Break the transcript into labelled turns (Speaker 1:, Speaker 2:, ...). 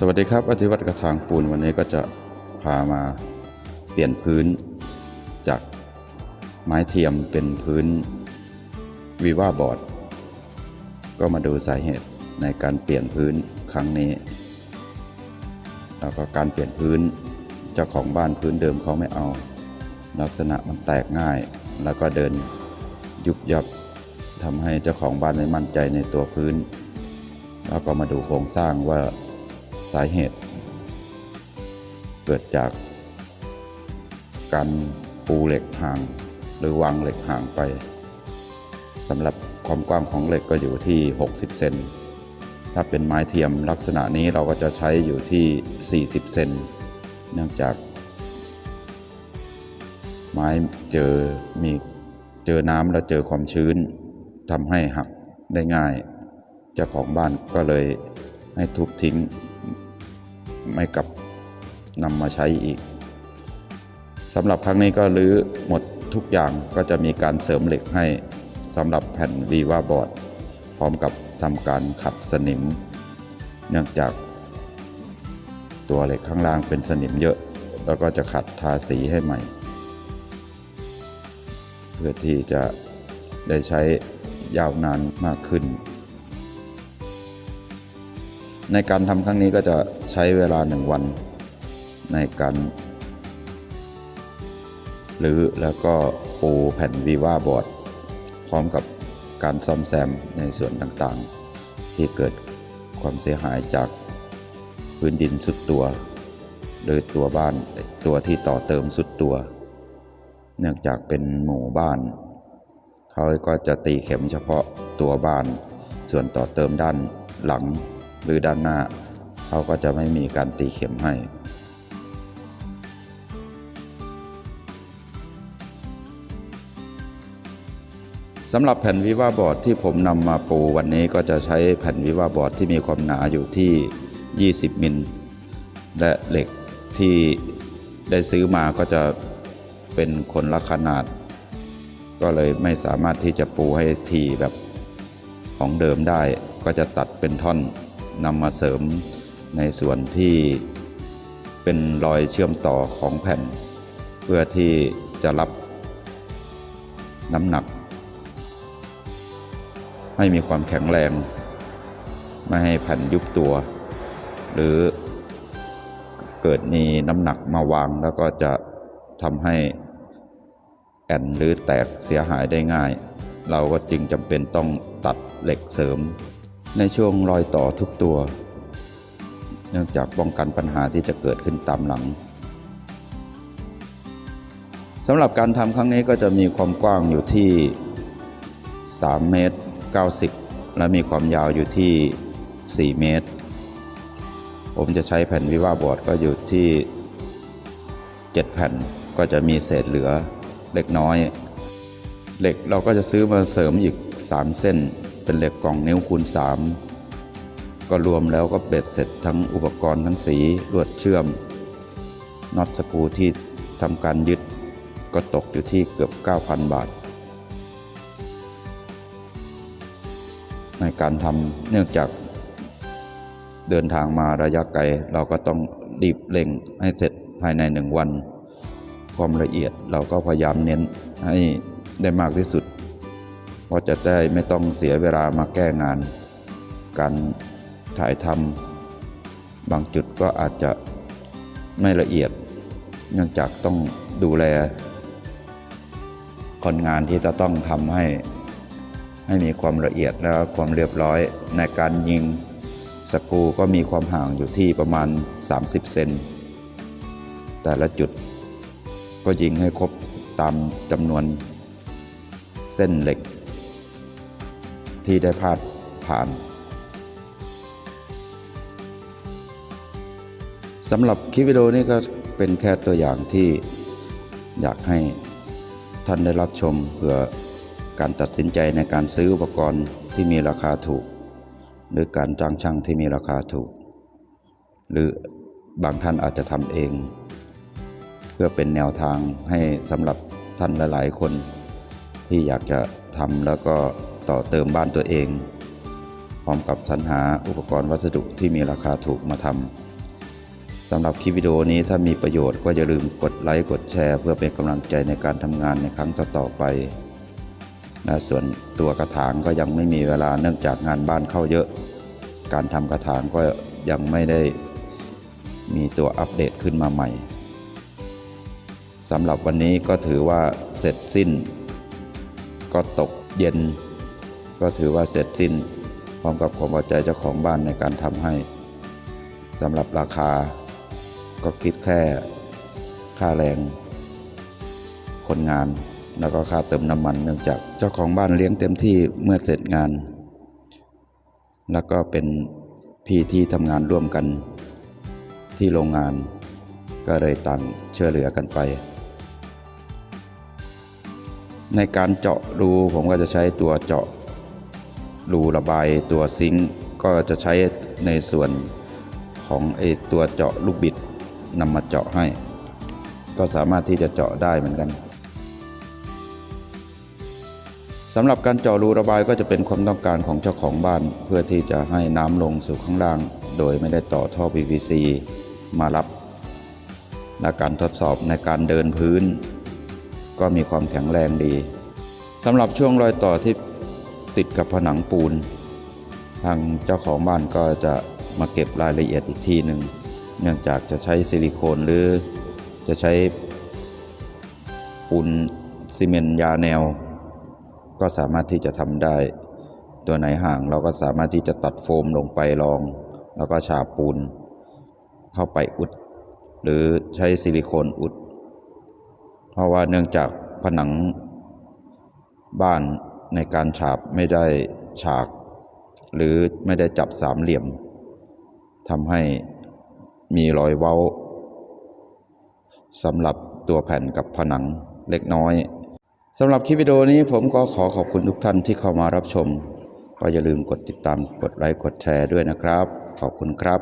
Speaker 1: สวัสดีครับอธิวัตกระถางปูนวันนี้ก็จะพามาเปลี่ยนพื้นจากไม้เทียมเป็นพื้นวีว่าบอร์ด ก็มาดูสาเหตุในการเปลี่ยนพื้นครั้งนี้ แล้วก็การเปลี่ยนพื้นเจ้าของบ้านพื้นเดิมเขาไม่เอา ลักษณะมันแตกง่าย แล้วก็เดินยุบยับทำให้เจ้าของบ้านไม่มั่นใจในตัวพื้น แล้วก็มาดูโครงสร้างว่า สาเหตุ เกิดจากการปูเหล็กห่าง หรือวางเหล็กห่างไปสำหรับความกว้างของเหล็กก็อยู่ที่ 60 เซน ถ้าเป็นไม้เทียมลักษณะนี้เราก็จะใช้อยู่ที่ 40 เซน เนื่องจาก ไม้เจอมีเจอน้ำแล้วเจอความชื้นทำให้หักได้ง่าย เจ้าของบ้านก็เลยให้ทุบทิ้ง ไม่กลับนำมาใช้อีกสำหรับครั้งนี้ก็รื้อหมดทุกอย่างก็จะมีการเสริมเหล็กให้สำหรับแผ่นวีวาบอร์ดพร้อมกับทำการขัดสนิม เนื่องจาก ตัวเหล็กข้างล่างเป็นสนิมเยอะ แล้วก็จะขัดทาสีให้ใหม่ เพื่อที่จะได้ใช้ยาวนานมากขึ้น ในการทำครั้งนี้ก็จะใช้เวลาหนึ่งวันในการหรือแล้วก็ปูแผ่นวีว่าบอร์ดพร้อมกับการซ่อมแซมในส่วนต่างๆ ที่เกิดความเสียหายจากพื้นดินสุดตัว หรือตัวบ้านตัวที่ต่อเติมสุดตัว เนื่องจากเป็นหมู่บ้าน เขาก็จะตีเข็มเฉพาะตัวบ้าน ส่วนต่อเติมด้านหลัง หรือด้านหน้า เขาก็จะไม่มีการตีเข็มให้ สำหรับแผ่นวิวาบอร์ดที่ผมนำมาปูวันนี้ก็จะใช้แผ่นวิวาบอร์ดที่มีความหนาอยู่ที่ 20 มิล และเหล็กที่ได้ซื้อมาก็จะเป็นคนละขนาด ก็เลยไม่สามารถที่จะปูให้ทีแบบของเดิมได้ก็จะตัดเป็นท่อน นำมาเสริมในส่วนที่เป็นรอยเชื่อมต่อของแผ่น เพื่อที่จะรับน้ำหนัก ให้มีความแข็งแรง ไม่ให้แผ่นยุบตัว หรือเกิดมีน้ำหนักมาวางแล้วก็จะทำให้แอนหรือแตกเสียหายได้ง่าย เราก็จึงจำเป็นต้องตัดเหล็กเสริม ในช่วงรอยต่อทุกตัว เนื่องจากป้องกันปัญหาที่จะเกิดขึ้นตามหลังสำหรับการทำครั้งนี้ก็จะมีความกว้างอยู่ที่ 3 เมตร 90 และมีความยาวอยู่ที่ 4 เมตร ผมจะใช้แผ่นวิวาบอร์ดก็อยู่ที่ 7 แผ่นก็จะมีเศษเหลือเล็กน้อย เหล็กเราก็จะซื้อมาเสริมอีก 3 เส้น เป็นเหล็กกล่องนิ้วคูณ 3 ก็รวมแล้วก็เบ็ดเสร็จทั้งอุปกรณ์ทั้งสีลวดเชื่อมน็อตสกูที่ทำการยึดก็ตกอยู่ที่เกือบ 9,000 บาท ในการทำเนื่องจากเดินทางมาระยะไกล เราก็ต้องรีบเร่งให้เสร็จภายในหนึ่งวัน ความละเอียดเราก็พยายามเน้นให้ได้มากที่สุด เพราจะได้ไม่ต้องเสียเวลามาแก้งาน การถ่ายทำบางจุดก็อาจจะไม่ละเอียด เนื่องจากต้องดูแล คนงานที่จะต้องทำให้ให้มีความละเอียดและความเรียบร้อยในการยิงสกูก็มีความห่างอยู่ที่ประมาณ 30 เซน แต่ละจุดก็ยิงให้ครบตามจำนวนเส้นเหล็ก ที่ได้พาดผ่านสำหรับคลิปวิดีโอนี้ก็เป็นแค่ตัวอย่างที่อยากให้ท่านได้รับชมเพื่อการตัดสินใจในการซื้ออุปกรณ์ที่มีราคาถูก หรือการจ้างช่างที่มีราคาถูก หรือบางท่านอาจจะทำเอง เพื่อเป็นแนวทางให้สำหรับท่านหลาย ๆ คนที่อยากจะทำแล้วก็ ต่อเติมบ้านตัวเอง พร้อมกับสรรหาอุปกรณ์วัสดุที่มีราคาถูกมาทสำหรับคลิปวิดีโอนี้ถ้ามีประโยชน์ก็อย่าลืมกดไลค์กดแชร์ เพื่อเป็นกำลังใจในการทำงานในครั้งต่อๆไปนะส่วนตัวกระถางก็ยังไม่มีเวลาเนื่องจากงานบ้านเข้าเยอะ การทำกระถางก็ยังไม่ได้มีตัวอัปเดตขึ้นมาใหม่สำหรับวันนี้ก็ถือว่าเสร็จสิ้น ก็ตกเย็น ก็ถือว่าเสร็จสิ้นพร้อมกับความพอใจเจ้าของบ้านในการทำให้สำหรับราคา ก็คิดแค่ค่าแรง คนงาน แล้วก็ค่าเติมน้ำมันเนื่องจากเจ้าของบ้านเลี้ยงเต็มที่เมื่อเสร็จงาน แล้วก็เป็นพี่ที่ทำงานร่วมกันที่โรงงาน ก็เลยต่างเชื่อเหลือกันไป ในการเจาะรูผมก็จะใช้ตัวเจาะ รูระบายตัวซิงค์ก็จะใช้ในส่วนของไอตัวเจาะลูกบิดนำมาเจาะให้ ก็สามารถที่จะเจาะได้เหมือนกันสำหรับการเจาะรูระบายก็จะเป็นความต้องการของเจ้าของบ้าน เพื่อที่จะให้น้ำลงสู่ข้างล่าง โดยไม่ได้ต่อท่อ PVC มารับ และการทดสอบในการเดินพื้น ก็มีความแข็งแรงดีสำหรับช่วงรอยต่อที่ ติดกับผนังปูน ทางเจ้าของบ้านก็จะมาเก็บรายละเอียดอีกทีหนึ่งเนื่องจากจะใช้ซิลิโคนหรือจะใช้ปูนซีเมนต์ยาแนว ก็สามารถที่จะทำได้ ตัวไหนห่างเราก็สามารถที่จะตัดโฟมลงไปรอง แล้วก็ฉาบปูน เข้าไปอุด หรือใช้ซิลิโคนอุด เพราะว่าเนื่องจากผนังบ้าน ในการฉาบไม่ได้ฉาก หรือไม่ได้จับสามเหลี่ยมทำให้มีรอยเว้าสำหรับตัวแผ่นกับผนังเล็กน้อยสำหรับคลิปวิดีโอนี้ผมก็ขอขอบคุณทุกท่านที่เข้ามารับชม ก็อย่าลืมกดติดตามกดไลค์กดแชร์ด้วยนะครับ ขอบคุณครับ